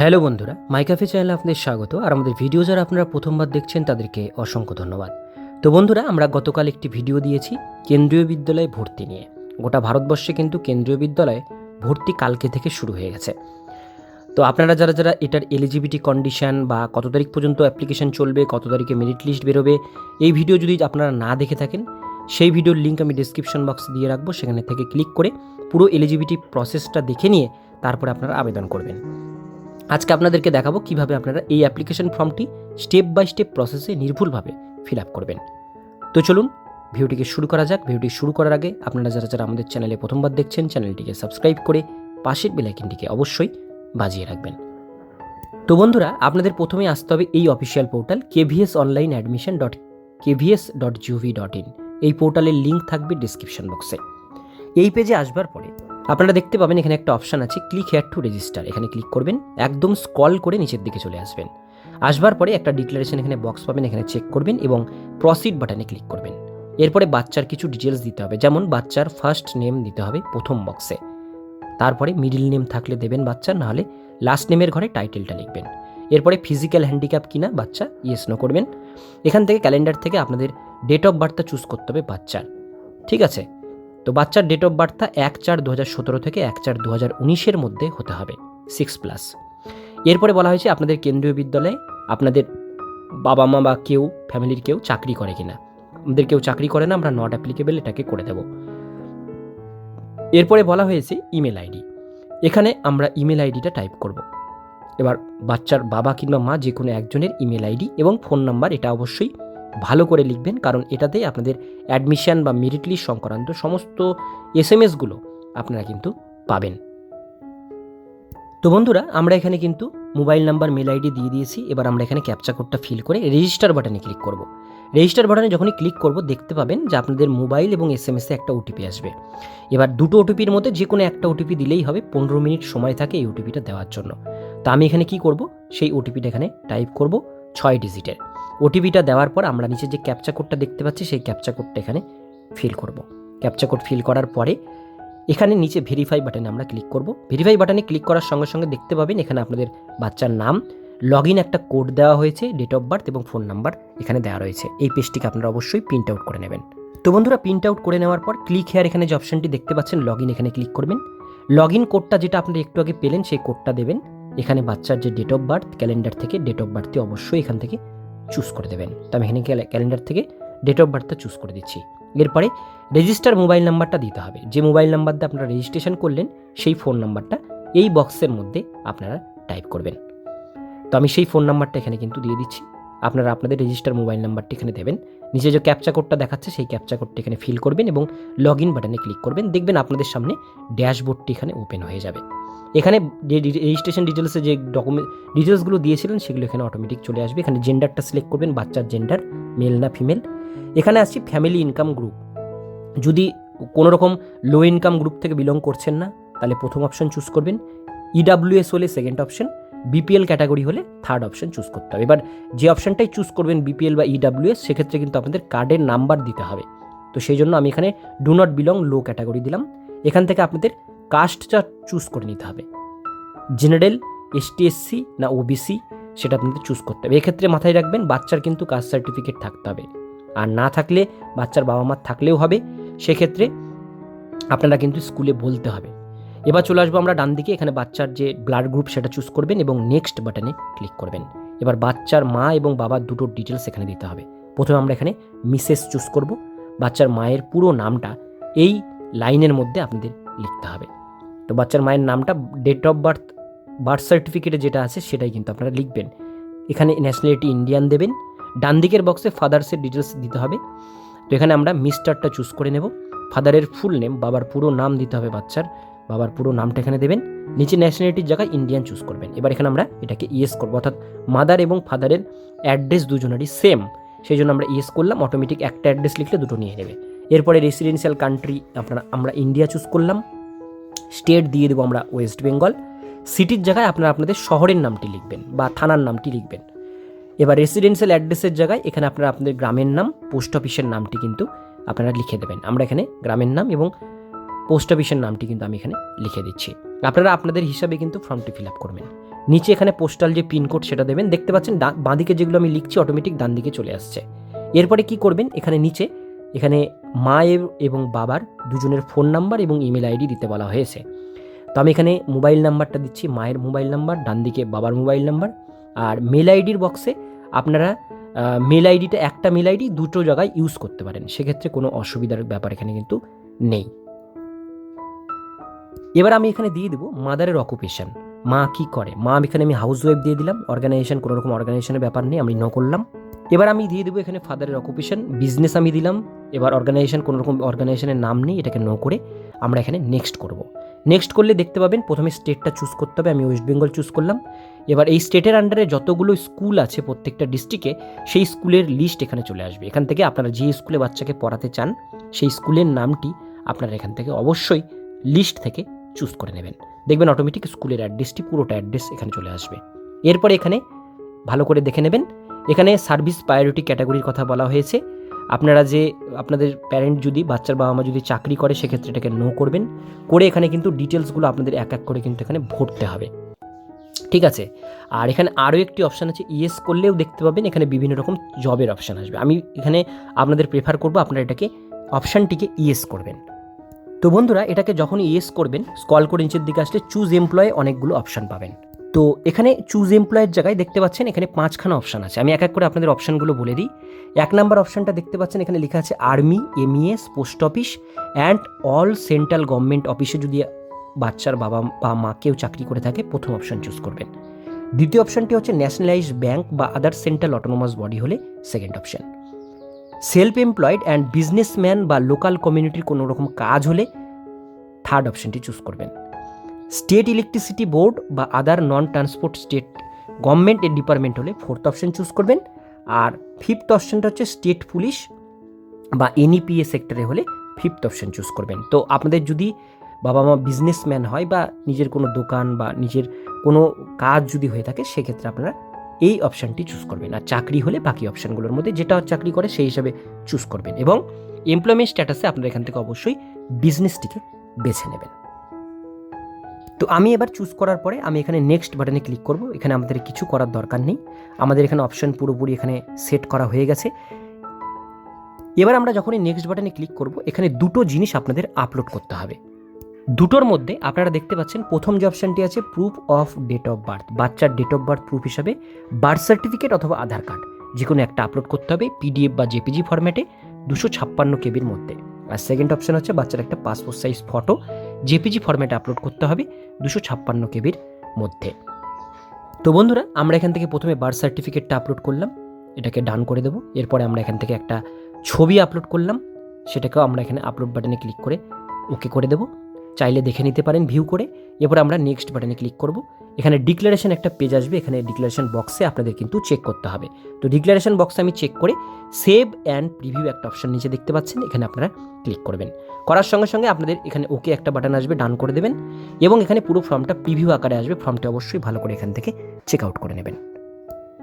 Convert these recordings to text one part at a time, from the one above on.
Hello বন্ধুরা মাইকাফে চ্যানেলে আপনাদের স্বাগত। আর আমাদের ভিডিও যারা আপনারা প্রথমবার দেখছেন, তাদেরকে অসংখ্য ধন্যবাদ। তো বন্ধুরা, আমরা গতকাল একটি ভিডিও দিয়েছি কেন্দ্রীয় বিদ্যালয়ে ভর্তি নিয়ে। গোটা ভারতবর্ষে কিন্তু কেন্দ্রীয় বিদ্যালয়ে ভর্তি কালকে থেকে শুরু হয়ে গেছে। তো আপনারা যারা যারা এটার এলিজিবিলিটি কন্ডিশন বা কত তারিখ পর্যন্ত অ্যাপ্লিকেশন চলবে, কত তারিখে মেরিট লিস্ট বেরোবে, এই ভিডিও যদি আপনারা না দেখে থাকেন, সেই ভিডিওর লিঙ্ক আমি ডিসক্রিপশন বক্সে দিয়ে রাখব। সেখানে থেকে ক্লিক করে পুরো এলিজিবিলিটি প্রসেসটা দেখে নিয়ে তারপরে আপনারা আবেদন করবেন। আজকে আপনাদেরকে দেখাবো কীভাবে আপনারা এই অ্যাপ্লিকেশন ফর্মটি স্টেপ বাই স্টেপ প্রসেসে নির্ভুলভাবে ফিল আপ করবেন। তো চলুন, ভিডিওটিকে শুরু করা যাক। ভিডিওটি শুরু করার আগে আপনারা যারা যারা আমাদের চ্যানেলে প্রথমবার দেখছেন, চ্যানেলটিকে সাবস্ক্রাইব করে পাশের বেলাইকিনটিকে অবশ্যই বাজিয়ে রাখবেন। তো বন্ধুরা, আপনাদের প্রথমে আসতে হবে এই official portal KVS online admission dot KVS dot gov dot in এই পোর্টালের লিঙ্ক থাকবে ডিসক্রিপশন বক্সে এই পেজে আসবার পরে আপনারা দেখতে পাবেন এখানে একটা অপশান আছে ক্লিক হেয়ার টু রেজিস্টার এখানে ক্লিক করবেন, একদম স্কল করে নিচের দিকে চলে আসবেন। আসবার পরে একটা ডিক্লারেশন এখানে বক্স পাবেন, এখানে চেক করবেন এবং প্রসিড বাটনে ক্লিক করবেন। এরপরে বাচ্চার কিছু ডিটেলস দিতে হবে, যেমন বাচ্চার ফার্স্ট নেম দিতে হবে প্রথম বক্সে তারপরে মিডিল নেম থাকলে দেবেন বাচ্চা, নাহলে লাস্ট নেমের ঘরে টাইটেলটা লিখবেন। এরপরে ফিজিক্যাল হ্যান্ডিক্যাপ কিনা বাচ্চা ইয়েস নো করবেন। এখান থেকে ক্যালেন্ডার থেকে আপনাদের ডেট অফ বার্থটা চুজ করতে হবে বাচ্চার। ঠিক আছে? তো বাচ্চার ডেট অফ বার্থটা এক চার দু হাজার সতেরো থেকে এক চার দু হাজার উনিশের মধ্যে হতে হবে সিক্স প্লাস এরপরে বলা হয়েছে আপনাদের কেন্দ্রীয় বিদ্যালয়ে আপনাদের বাবা মা বা কেউ ফ্যামিলির কেউ চাকরি করে কিনা। আমাদের কেউ চাকরি করে না, আমরা নট অ্যাপ্লিকেবল এটাকে করে দেব। এরপরে বলা হয়েছে ইমেল আইডি এখানে আমরা ইমেল আইডিটা টাইপ করব। এবার বাচ্চার বাবা কিংবা মা যে কোনো একজনের ইমেল আইডি এবং ফোন নাম্বার এটা অবশ্যই ভালো করে লিখবেন, কারণ এটাতে আপনাদের অ্যাডমিশন বা মেরিট লিস্ট সংক্রান্ত সমস্ত এস এম এসগুলো আপনারা কিন্তু পাবেন। তো বন্ধুরা, আমরা এখানে কিন্তু মোবাইল নাম্বার মেল আইডি দিয়ে দিয়েছি। এবার আমরা এখানে ক্যাপচা কোডটা ফিল করে রেজিস্টার বাটনে ক্লিক করব। রেজিস্টার বাটনে যখনই ক্লিক করব, দেখতে পাবেন যে আপনাদের মোবাইল এবং এস এম এসে একটা ওটিপি আসবে। এবার দুটো ওটিপির মধ্যে যে কোনো একটা ওটিপি দিলেই হবে পনেরো মিনিট সময় থাকে এই ওটিপিটা দেওয়ার জন্য। তা আমি এখানে কি করব? সেই ওটিপিটা এখানে টাইপ করব। ছয় ডিজিটের। ওটিপিটা দেওয়ার পর আমরা নিচে যে ক্যাপচা কোডটা দেখতে পাচ্ছি, সেই ক্যাপচা কোডটা এখানে ফিল করব। ক্যাপচা কোড ফিল করার পরে এখানে নিচে ভেরিফাই বাটনে আমরা ক্লিক করব। ভেরিফাই বাটনে ক্লিক করার সঙ্গে সঙ্গে দেখতে পাবেন এখানে আপনাদের বাচ্চার নাম লগ ইন একটা কোড দেওয়া হয়েছে ডেট অফ বার্থ এবং ফোন নাম্বার এখানে দেওয়া রয়েছে। এই পেজটিকে আপনারা অবশ্যই প্রিন্ট আউট করে নেবেন। তো বন্ধুরা প্রিন্ট আউট করে নেওয়ার পর ক্লিক হেয়ার এখানে যে অপশনটি দেখতে পাচ্ছেন লগ ইন এখানে ক্লিক করবেন। লগ ইন কোডটা যেটা আপনারা একটু আগে পেলেন, সেই কোডটা দেবেন। এখানে বাচ্চার যে ডেট অফ বার্থ ক্যালেন্ডার থেকে ডেট অফ বার্থটি অবশ্যই এখান থেকে চুজ করে দেবেন। তো আমি এখানে ক্যালেন্ডার থেকে ডেট অফ বার্থটা চুজ করে দিচ্ছি। এরপরে রেজিস্টার মোবাইল নাম্বারটা দিতে হবে। যে মোবাইল নাম্বার দিয়ে আপনারা রেজিস্ট্রেশন করলেন, সেই ফোন নাম্বারটা এই বক্সের মধ্যে আপনারা টাইপ করবেন। তো আমি সেই ফোন নাম্বারটা এখানে কিন্তু দিয়ে দিচ্ছি। আপনারা আপনাদের রেজিস্টার মোবাইল নাম্বারটি এখানে দেবেন। নিচে যে ক্যাপচা কোডটা দেখাচ্ছে, সেই ক্যাপচা কোডটি এখানে ফিল করবেন এবং লগ ইন বাটনে ক্লিক করবেন। দেখবেন আপনাদের সামনে ড্যাশবোর্ডটি এখানে ওপেন হয়ে যাবে। এখানে যে রেজিস্ট্রেশন ডিটেলসে যে ডকুমেন্ট ডিটেলসগুলো দিয়েছিলেন, সেগুলো এখানে অটোমেটিক চলে আসবে। এখানে জেন্ডারটা সিলেক্ট করবেন, বাচ্চার জেন্ডার মেল না ফিমেল এখানে আসছি ফ্যামিলি ইনকাম গ্রুপ যদি কোনো রকম লো ইনকাম গ্রুপ থেকে বিলং করছেন না, তাহলে প্রথম অপশন চুজ করবেন। ইডাব্লিউএস হলে সেকেন্ড অপশন বিপিএল ক্যাটাগরি হলে থার্ড অপশন চুজ করতে হবে। এবার যে অপশনটাই চুজ করবেন বিপিএল বা ইডাব্লিউএস সেক্ষেত্রে কিন্তু আপনাদের কার্ডের নাম্বার দিতে হবে। তো সেই জন্য আমি এখানে do not belong low category দিলাম। এখান থেকে আপনাদের কাস্টটা চুজ করে নিতে হবে। জেনারেল এসটিএসসি না ওবিসি সেটা আপনাদের চুজ করতে হবে। এক্ষেত্রে মাথায় রাখবেন, বাচ্চার কিন্তু কাস্ট সার্টিফিকেট থাকতে হবে। আর না থাকলে বাচ্চার বাবা মার থাকলেও হবে। সেক্ষেত্রে আপনারা কিন্তু স্কুলে বলতে হবে। এবার চলে আসব আমরা ডান দিকে, এখানে বাচ্চার যে ব্লাড গ্রুপ সেটা চুজ করবেন এবং নেক্সট বাটনে ক্লিক করবেন। এবার বাচ্চার মা এবং বাবার দুটো ডিটেলস এখানে দিতে হবে। প্রথমে আমরা এখানে মিসেস চুজ করব। বাচ্চার মায়ের পুরো নামটা এই লাইনের মধ্যে আপনাদের লিখতে হবে। তো বাচ্চার মায়ের নামটা ডেট অফ বার্থ বার্থ সার্টিফিকেটে যেটা আছে সেটাই কিন্তু আপনারা লিখবেন। এখানে ন্যাশনালিটি ইন্ডিয়ান দেবেন। ডান দিকের বক্সে ফাদার্সের ডিটেলস দিতে হবে। তো এখানে আমরা মিস্টারটা চুজ করে নেব। ফাদারের ফুল নেম বাবার পুরো নাম দিতে হবে বাচ্চার। বাবার পুরো নামটা এখানে দেবেন। নিচে ন্যাশনালিটির জায়গায় ইন্ডিয়ান চুজ করবেন। এবার এখানে আমরা এটাকে ইয়েস করব। অর্থাৎ মাদার এবং ফাদারের অ্যাড্রেস দুজনেরই সেম সেই জন্য আমরা ইয়েস করলাম অটোমেটিক একটা অ্যাড্রেস লিখলে দুটো নিয়ে নেবে। এরপরে রেসিডেন্সিয়াল কান্ট্রি আপনারা, আমরা ইন্ডিয়া চুজ করলাম। স্টেট দিয়ে দেবো আমরা ওয়েস্ট বেঙ্গল সিটির জায়গায় আপনারা আপনাদের শহরের নামটি লিখবেন বা থানার নামটি লিখবেন। এবার রেসিডেন্সিয়াল অ্যাড্রেসের জায়গায় এখানে আপনারা আপনাদের গ্রামের নাম পোস্ট অফিসের নামটি কিন্তু আপনারা লিখে দেবেন। আমরা এখানে গ্রামের নাম এবং পোস্ট অফিসের নামটি কিন্তু আমি এখানে লিখে দিচ্ছি। আপনারা আপনাদের হিসাবে কিন্তু ফর্মটি ফিল আপ করবেন। নিচে এখানে পোস্টাল যে পিনকোড সেটা দেবেন, দেখতে পাচ্ছেন বাঁদিকে যেগুলো আমি লিখছি অটোমেটিক ডান দিকে চলে আসছে। এরপরে কি করবেন? এখানে নিচে, এখানে মায়ের এবং বাবার দুজনের ফোন নাম্বার এবং ইমেল আইডি দিতে বলা হয়েছে। তো আমি এখানে মোবাইল নাম্বারটা দিচ্ছি, মায়ের মোবাইল নাম্বার ডান দিকে বাবার মোবাইল নাম্বার আর মেল আইডির বক্সে আপনারা মেল আইডিটা একটা মেল আইডি দুটো জায়গায় ইউজ করতে পারেন। সেক্ষেত্রে কোনো অসুবিধার ব্যাপার এখানে কিন্তু নেই। এবার আমি এখানে দিয়ে দেবো মাদারের অকুপেশন মা কি করে? মা এখানে আমি হাউস ওয়াইফ দিয়ে দিলাম। অর্গানাইজেশন কোনো রকম অর্গানাইজেশনের ব্যাপার নেই, আমি নো করলাম। এবার আমি দিয়ে দেবো এখানে ফাদারের অকুপেশন বিজনেস আমি দিলাম। এবার অর্গানাইজেশন কোনো রকম অর্গানাইজেশনের নাম নেই, এটাকে নো করে আমরা এখানে নেক্সট করব। নেক্সট করলে দেখতে পাবেন, প্রথমে স্টেটটা চুজ করতে হবে, আমি ওয়েস্ট বেঙ্গল চুজ করলাম। এবার এই স্টেটের আন্ডারে যতগুলো স্কুল আছে প্রত্যেকটা ডিস্ট্রিক্টে সেই স্কুলের লিস্ট এখানে চলে আসবে। এখান থেকে আপনারা যে স্কুলে বাচ্চাকে পড়াতে চান, সেই স্কুলের নামটি আপনারা এখান থেকে অবশ্যই লিস্ট থেকে চুজ করে নেবেন। দেখবেন অটোমেটিক স্কুলের অ্যাড্রেসটি পুরোটা অ্যাড্রেস এখানে চলে আসবে। এরপরে এখানে ভালো করে দেখে নেবেন। এখানে সার্ভিস প্রায়োরিটি ক্যাটাগরির কথা বলা হয়েছে। আপনারা যে, আপনাদের প্যারেন্ট যদি, বাচ্চার বাবা মা যদি চাকরি করে, সেক্ষেত্রে এটাকে নো করবেন। করে এখানে কিন্তু ডিটেলসগুলো আপনাদের এক এক করে কিন্তু এখানে ভরতে হবে। ঠিক আছে? আর এখানে আরও একটি অপশান আছে ইয়েস করলেও দেখতে পাবেন। এখানে বিভিন্ন রকম জবের অপশান আসবে। আমি এখানে আপনাদের প্রেফার করব আপনারা এটাকে অপশানটিকে ইয়েস করবেন। তো বন্ধুরা, এটাকে যখন ইয়েস করবেন স্কল করে নিচের দিকে আসলে চুজ এমপ্লয়ে অনেকগুলো অপশান পাবেন। তো এখানে চুজ এমপ্লয়ের জায়গায় দেখতে পাচ্ছেন এখানে পাঁচখানা অপশান আছে। আমি এক এক করে আপনাদের অপশানগুলো বলে দিই। এক নাম্বার অপশানটা দেখতে পাচ্ছেন, এখানে লেখা আছে army MES post office and all central government অফিসে যদি বাচ্চার বাবা বা মা কেউ চাকরি করে থাকে, প্রথম অপশান চুজ করবেন। দ্বিতীয় অপশানটি হচ্ছে ন্যাশনালাইজ ব্যাংক বা আদার সেন্ট্রাল অটোনোমাস বডি হলে second option self employed and businessman বা লোকাল কমিউনিটির কোনো রকম কাজ হলে থার্ড অপশানটি চুজ করবেন। স্টেট ইলেকট্রিসিটি বোর্ড বা other non transport state government এর ডিপার্টমেন্ট হলে ফোর্থ অপশন চুজ করবেন। আর ফিফথ অপশনটা হচ্ছে স্টেট পুলিশ বা এনইপিএ সেক্টরে হলে ফিফথ অপশন চুজ করবেন। তো আপনাদের যদি বাবা মা বিজনেসম্যান হয় বা নিজের কোনো দোকান বা নিজের কোনো কাজ যদি হয়ে থাকে, সেক্ষেত্রে আপনারা এই অপশানটি চুজ করবেন আর চাকরি হলে বাকি অপশানগুলোর মধ্যে যেটা চাকরি করে সেই হিসাবে চুজ করবেন এবং এমপ্লয়মেন্ট স্ট্যাটাসে আপনারা এখান থেকে অবশ্যই বিজনেসটিকে বেছে নেবেন। তো আমি এবার চুজ করার পরে আমি এখানে নেক্সট বাটনে ক্লিক করব। এখানে আমাদের কিছু করার দরকার নেই। আমাদের এখানে অপশন পুরোপুরি এখানে সেট করা হয়ে গেছে। এবার আমরা যখনই নেক্সট বাটনে ক্লিক করব, এখানে দুটো জিনিস আপনাদের আপলোড করতে হবে। দুটোর মধ্যে আপনারা দেখতে পাচ্ছেন প্রথম যে অপশানটি আছে proof of date of birth বাচ্চার ডেট অফ বার্থ প্রুফ হিসাবে বার্থ সার্টিফিকেট অথবা আধার কার্ড যে কোনো একটা আপলোড করতে হবে পিডিএফ বা জেপিজি ফরম্যাটে দুশো ছাপ্পান্ন কেবির মধ্যে। আর সেকেন্ড অপশান হচ্ছে বাচ্চার একটা পাসপোর্ট সাইজ ফটো জেপিজি ফরম্যাটে আপলোড করতে হবে দুশো ছাপ্পান্ন কেবির মধ্যে। তো বন্ধুরা, আমরা এখান থেকে প্রথমে বার্থ সার্টিফিকেটটা আপলোড করলাম, এটাকে ডান করে দেবো। এরপরে আমরা এখান থেকে একটা ছবি আপলোড করলাম, সেটাকেও আমরা এখানে আপলোড বাটনে ক্লিক করে ওকে করে দেবো। চাইলে দেখে নিতে পারেন ভিউ করে। এরপর আমরা নেক্সট বাটনে ক্লিক করব। এখানে ডিক্লারেশন একটা পেজ আসবে। এখানে ডিক্লারেশন বক্সে আপনাদের কিন্তু চেক করতে হবে। তো ডিক্লারেশন বক্সে আমি চেক করে সেভ অ্যান্ড প্রিভিউ একটা অপশন নিচে দেখতে পাচ্ছেন। এখানে আপনারা ক্লিক করবেন। করার সঙ্গে সঙ্গে আপনাদের এখানে ওকে একটা বাটন আসবে ডান করে দেবেন। এবং এখানে পুরো ফর্মটা প্রিভিউ আকারে আসবে। ফর্মটা অবশ্যই ভালো করে এখান থেকে চেক আউট করে নেবেন।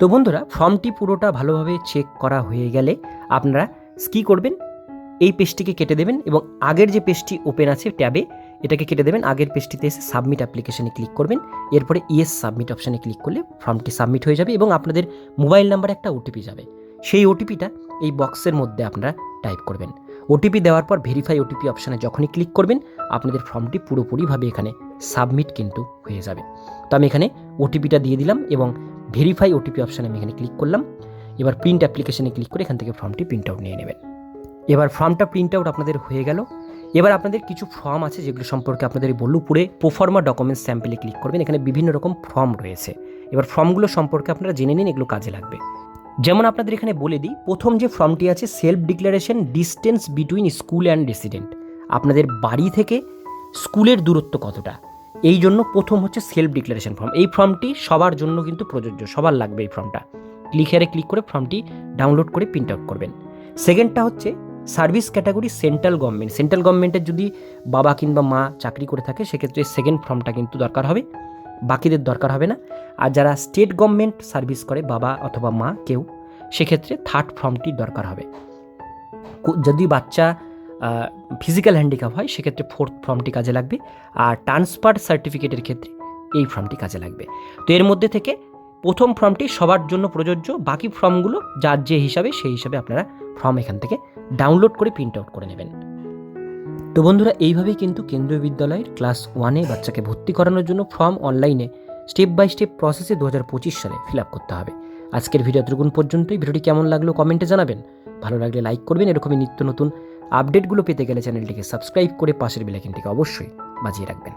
তো বন্ধুরা ফর্মটি পুরোটা ভালোভাবে চেক করা হয়ে গেলে আপনারা কী করবেন? এই পেজটিকে কেটে দেবেন এবং আগের যে পেজটি ওপেন আছে ট্যাবে এটাকে কেটে দেবেন। আগের পেজটিতে এসে সাবমিট অ্যাপ্লিকেশনে ক্লিক করবেন। এরপরে ইয়েস সাবমিট অপশানে ক্লিক করলে ফর্মটি সাবমিট হয়ে যাবে এবং আপনাদের মোবাইল নাম্বারে একটা ওটিপি যাবে। সেই ওটিপিটা এই বক্সের মধ্যে আপনারা টাইপ করবেন। ওটিপি দেওয়ার পর ভেরিফাই ওটিপি অপশানে যখনই ক্লিক করবেন, আপনাদের ফর্মটি পুরোপুরিভাবে এখানে সাবমিট কিন্তু হয়ে যাবে। তো আমি এখানে ওটিপিটা দিয়ে দিলাম এবং ভেরিফাই ওটিপি অপশানে আমি এখানে ক্লিক করলাম। এবার প্রিন্ট অ্যাপ্লিকেশনে ক্লিক করে এখান থেকে ফর্মটি প্রিন্ট আউট নিয়ে নেবেন। এবার ফর্মটা প্রিন্ট আউট আপনাদের হয়ে গেল। এবার আপনাদের কিছু ফর্ম আছে যেগুলো সম্পর্কে আপনাদের বললু পুরে প্রোফর্মা ডকুমেন্টস স্যাম্পেলে ক্লিক করবেন। এখানে বিভিন্ন রকম ফর্ম রয়েছে। এবার ফর্মগুলো সম্পর্কে আপনারা জেনে নিন, এগুলো কাজে লাগবে। যেমন আপনাদের এখানে বলে দিই, প্রথম যে ফর্মটি আছে self declaration distance between school and resident আপনাদের বাড়ি থেকে স্কুলের দূরত্ব কতটা? এই জন্য প্রথম হচ্ছে সেলফ ডিক্লারেশন ফর্ম এই ফর্মটি সবার জন্য কিন্তু প্রযোজ্য, সবার লাগবে এই ফর্মটা ক্লিক হেয়ারে ক্লিক করে ফর্মটি ডাউনলোড করে প্রিন্ট আউট করবেন। সেকেন্ডটা হচ্ছে service category central government. Central গভর্নমেন্টের যদি বাবা কিংবা মা চাকরি করে থাকে, সেক্ষেত্রে সেকেন্ড ফর্মটা কিন্তু দরকার হবে, বাকিদের দরকার হবে না। আর যারা স্টেট গভর্নমেন্ট সার্ভিস করে, বাবা অথবা মা কেউ, সেক্ষেত্রে থার্ড ফর্মটি দরকার হবে। যদি বাচ্চা ফিজিক্যাল হ্যান্ডিক্যাপ হয়, সেক্ষেত্রে ফোর্থ ফর্মটি কাজে লাগবে। আর ট্রান্সফার সার্টিফিকেটের ক্ষেত্রে এই ফর্মটি কাজে লাগবে। তো এর মধ্যে থেকে প্রথম ফর্মটি সবার জন্য প্রযোজ্য, বাকি ফর্মগুলো যার যে হিসাবে, সেই হিসাবে আপনারা ফর্ম এখান থেকে ডাউনলোড করে প্রিন্ট আউট করে নেবেন। তো বন্ধুরা, এইভাবেই কিন্তু কেন্দ্রীয় বিদ্যালয়ের ক্লাস ওয়ানে বাচ্চাকে ভর্তি করানোর জন্য ফর্ম অনলাইনে স্টেপ বাই স্টেপ প্রসেসে দু হাজার পঁচিশ সালে ফিল আপ করতে হবে। আজকের ভিডিও এতটুকুন পর্যন্তই। ভিডিওটি কেমন লাগল কমেন্টে জানাবেন। ভালো লাগলে লাইক করবেন। এরকমই নিত্য নতুন আপডেটগুলো পেতে গেলে চ্যানেলটিকে সাবস্ক্রাইব করে পাশের বেলাইকিনটিকে অবশ্যই বাজিয়ে রাখবেন।